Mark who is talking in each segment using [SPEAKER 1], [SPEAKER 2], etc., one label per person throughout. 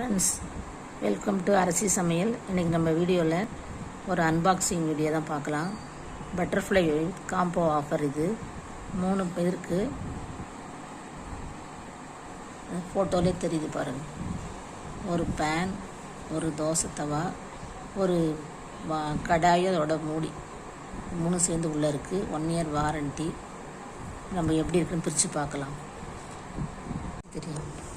[SPEAKER 1] Friends welcome to அரசி சமையல் இன்றைக்கி நம்ம வீடியோவில் ஒரு அன்பாக்சிங் வீடியோ தான் பார்க்கலாம். பட்டர்ஃப்ளை காம்போ ஆஃபர் இது. மூணு பேருக்கு ஃபோட்டோலே தெரியுது பாருங்கள் ஒரு பேன் ஒரு தோசை தவா ஒரு வா- அதோட மூடி. மூணு சேர்ந்து உள்ளே இருக்குது ஒன் இயர் வாரண்ட்டி நம்ம எப்படி இருக்குன்னு பிரித்து பார்க்கலாம். தெரியும்.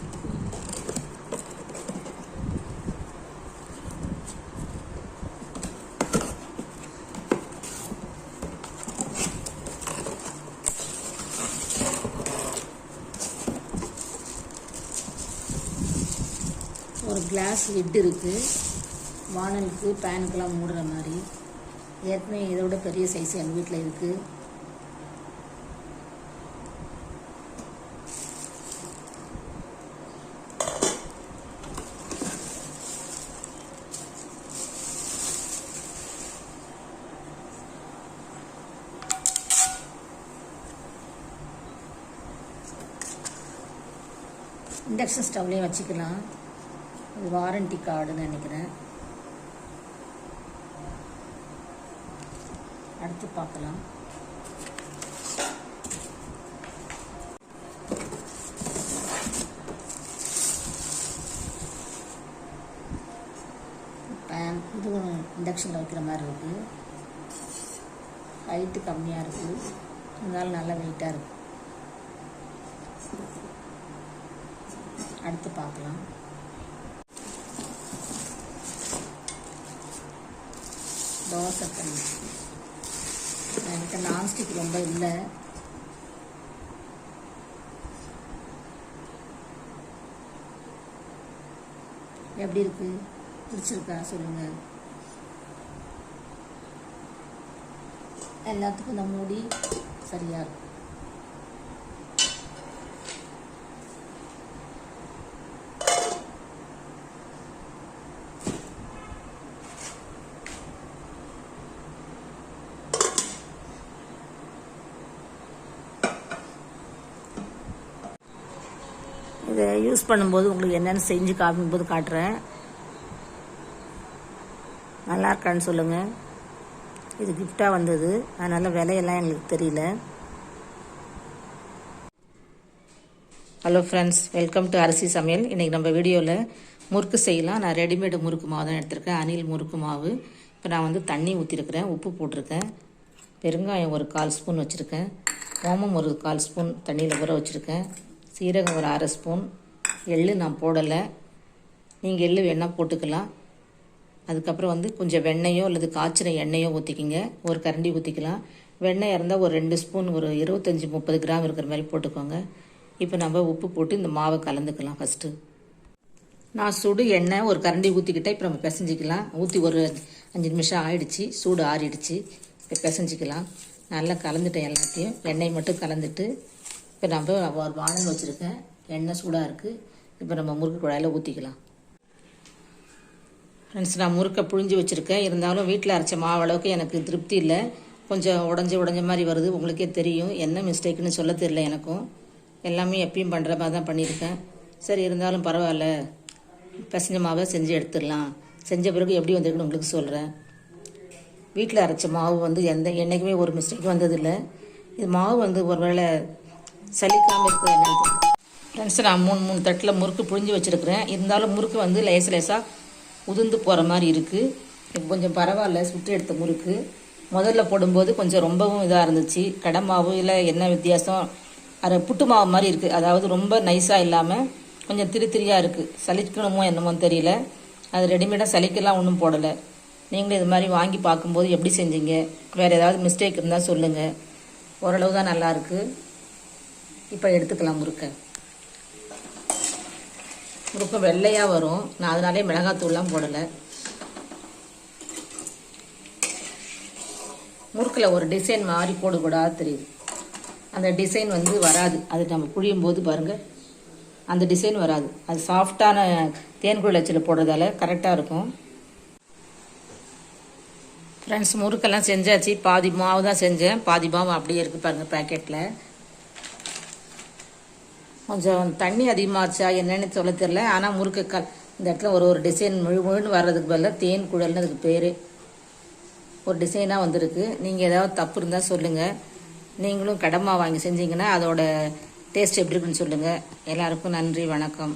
[SPEAKER 1] ஒரு கிளாஸ் லிட் இருக்குது வானலுக்கு பேனுக்கெல்லாம் மூடுற மாதிரி. ஏற்கனவே இதை விட பெரிய சைஸ் எங்கள் வீட்டில் இருக்குது இண்டக்ஷன் ஸ்டவ்லேயும் வச்சுக்கலாம். இது வாரண்டி கார்டுன்னு நினைக்கிறேன். அடுத்து பார்க்கலாம். பேன் இதுவும் இண்டக்ஷனில் வைக்கிற மாதிரி இருக்குது ஹைட்டு கம்மியாக இருக்குது இருந்தாலும் நல்லா வெயிட்டாக இருக்குது அடுத்து பார்க்கலாம். தோசை கல் என்கிட்ட நான்ஸ்டிக் ரொம்ப இல்லை. எப்படி இருக்கு? பிடிச்சிருக்கா? சொல்லுங்க. எல்லாத்துக்கும் இந்த மூடி சரியா இருக்கும் இதை யூஸ் பண்ணும்போது உங்களுக்கு என்னென்னு செஞ்சு காமிக்கும்போது காட்டுறேன். நல்லா இருக்கான்னு சொல்லுங்கள் இது கிஃப்டாக வந்தது. அதனால் விலையெல்லாம் எங்களுக்கு தெரியல. ஹலோ ஃப்ரெண்ட்ஸ் வெல்கம் டு அரிசி சமையல். இன்றைக்கி நம்ம வீடியோவில் முறுக்கு செய்யலாம். நான் ரெடிமேடு முறுக்கு மாவு தான் எடுத்திருக்கேன். அணில் முறுக்கு மாவு. இப்போ நான் வந்து தண்ணி ஊற்றிருக்கிறேன் உப்பு போட்டிருக்கேன். பெருங்காயம் ஒரு கால் ஸ்பூன் வச்சுருக்கேன். ஓமம் ஒரு கால் ஸ்பூன் தண்ணியில் ஊற வச்சுருக்கேன். சீரகம் ஒரு அரை ஸ்பூன். எள்ளு நான் போடலை. நீங்கள் எள்ளு வேணால் போட்டுக்கலாம். அதுக்கப்புறம் வந்து கொஞ்சம் வெண்ணெயோ அல்லது காய்ச்சின எண்ணெயோ ஊற்றிக்கிங்க ஒரு கரண்டி ஊற்றிக்கலாம் வெண்ணெய் இருந்தால் ஒரு ரெண்டு ஸ்பூன் ஒரு இருபத்தஞ்சி முப்பது கிராம் இருக்கிற மாதிரி போட்டுக்கோங்க. இப்போ நம்ம உப்பு போட்டு இந்த மாவை கலந்துக்கலாம் ஃபஸ்ட்டு நான் சுடு எண்ணெய் ஒரு கரண்டி ஊற்றிக்கிட்டேன் இப்போ நம்ம பிசைஞ்சிக்கலாம். ஊற்றி ஒரு அஞ்சு நிமிஷம் ஆயிடுச்சு. சூடு ஆறிடுச்சு. இப்போ பிசைஞ்சிக்கலாம். நல்லா கலந்துட்டேன் எல்லாத்தையும். எண்ணெய் மட்டும் கலந்துட்டு இப்போ நம்ம ஒரு வானல் வச்சுருக்கேன் எண்ணெய் சூடாக இருக்குது இப்போ நம்ம முறுக்கு குழாயில் ஊற்றிக்கலாம் ஃப்ரெண்ட்ஸ் நான் முறுக்கை புழிஞ்சு வச்சுருக்கேன். இருந்தாலும் வீட்டில் அரைச்ச மாவு அளவுக்கு எனக்கு திருப்தி இல்லை. கொஞ்சம் உடஞ்சி உடஞ்ச மாதிரி வருது. உங்களுக்கே தெரியும். என்ன மிஸ்டேக்குன்னு சொல்ல தெரியல எனக்கும். எல்லாமே எப்பயும் பண்ணுற மாதிரி தான் பண்ணியிருக்கேன். சரி இருந்தாலும் பரவாயில்ல. பசஞ்ச மாவை செஞ்சு எடுத்துடலாம். செஞ்ச பிறகு எப்படி வந்திருக்குன்னு உங்களுக்கு சொல்கிறேன் வீட்டில் அரைச்ச மாவு வந்து எந்த என்றைக்குமே ஒரு மிஸ்டேக் வந்ததில்லை. இது மாவு வந்து ஒருவேளை சலிக்காமல் இருக்கும் என்னன்னு ஃப்ரெண்ட்ஸ் நான் மூணு மூணு தட்டில் முறுக்கு புழிஞ்சு வச்சுருக்கிறேன். இருந்தாலும் முறுக்கு வந்து லேச லேசாக உதிர்ந்து போகிற மாதிரி இருக்குது இப்போ கொஞ்சம் பரவாயில்ல சுட்டு எடுத்த முறுக்கு. முதல்ல போடும்போது கொஞ்சம் ரொம்பவும் இதாக இருந்துச்சு. கடை மாவு இல்லை என்ன வித்தியாசம்? அது புட்டு மாவு மாதிரி இருக்குது அதாவது ரொம்ப நைஸாக இல்லாமல் கொஞ்சம் திரு திரியாக இருக்குது சலிக்கணுமோ என்னமோ தெரியல. அது ரெடிமேடாக சலிக்கெல்லாம் ஒன்றும் போடலை. நீங்களும் இது மாதிரி வாங்கி பார்க்கும்போது எப்படி செஞ்சீங்க? வேறு ஏதாவது மிஸ்டேக் இருந்தால் சொல்லுங்கள் ஓரளவு தான் நல்லாயிருக்கு இப்போ எடுத்துக்கலாம் முறுக்கை. முறுக்கு வெள்ளையாக வரும். நான் அதனாலே மிளகாத்தூள்லாம் போடலை. முறுக்கில் ஒரு டிசைன் மாதிரி போடக்கூடாது தெரியுது. அந்த டிசைன் வந்து வராது. அது நம்ம புழியும் போது பாருங்கள் அந்த டிசைன் வராது. அது சாஃப்டான தேன்குழல் அச்சில் போடுறதால கரெக்டாக இருக்கும். ஃப்ரெண்ட்ஸ் முறுக்கெல்லாம் செஞ்சாச்சு. பாதி மாவு தான் செஞ்சேன். பாதி மாவு அப்படியே இருக்குது பாருங்கள் பேக்கெட்டில் கொஞ்சம் தண்ணி அதிகமாகச்சா என்னென்னு சொல்ல தெரியல. ஆனால் முறுக்கு இந்த இடத்துல ஒரு ஒரு டிசைன் முழு முழுன்னு வர்றதுக்கு பதிலாக தேன் குழல்னு அதுக்கு பேர். ஒரு டிசைனாக வந்திருக்கு. நீங்கள் ஏதாவது தப்பு இருந்தால் சொல்லுங்கள் நீங்களும் கடமா வாங்கி செஞ்சீங்கன்னா அதோட டேஸ்ட் எப்படி இருக்குன்னு சொல்லுங்கள் எல்லாருக்கும் நன்றி வணக்கம்.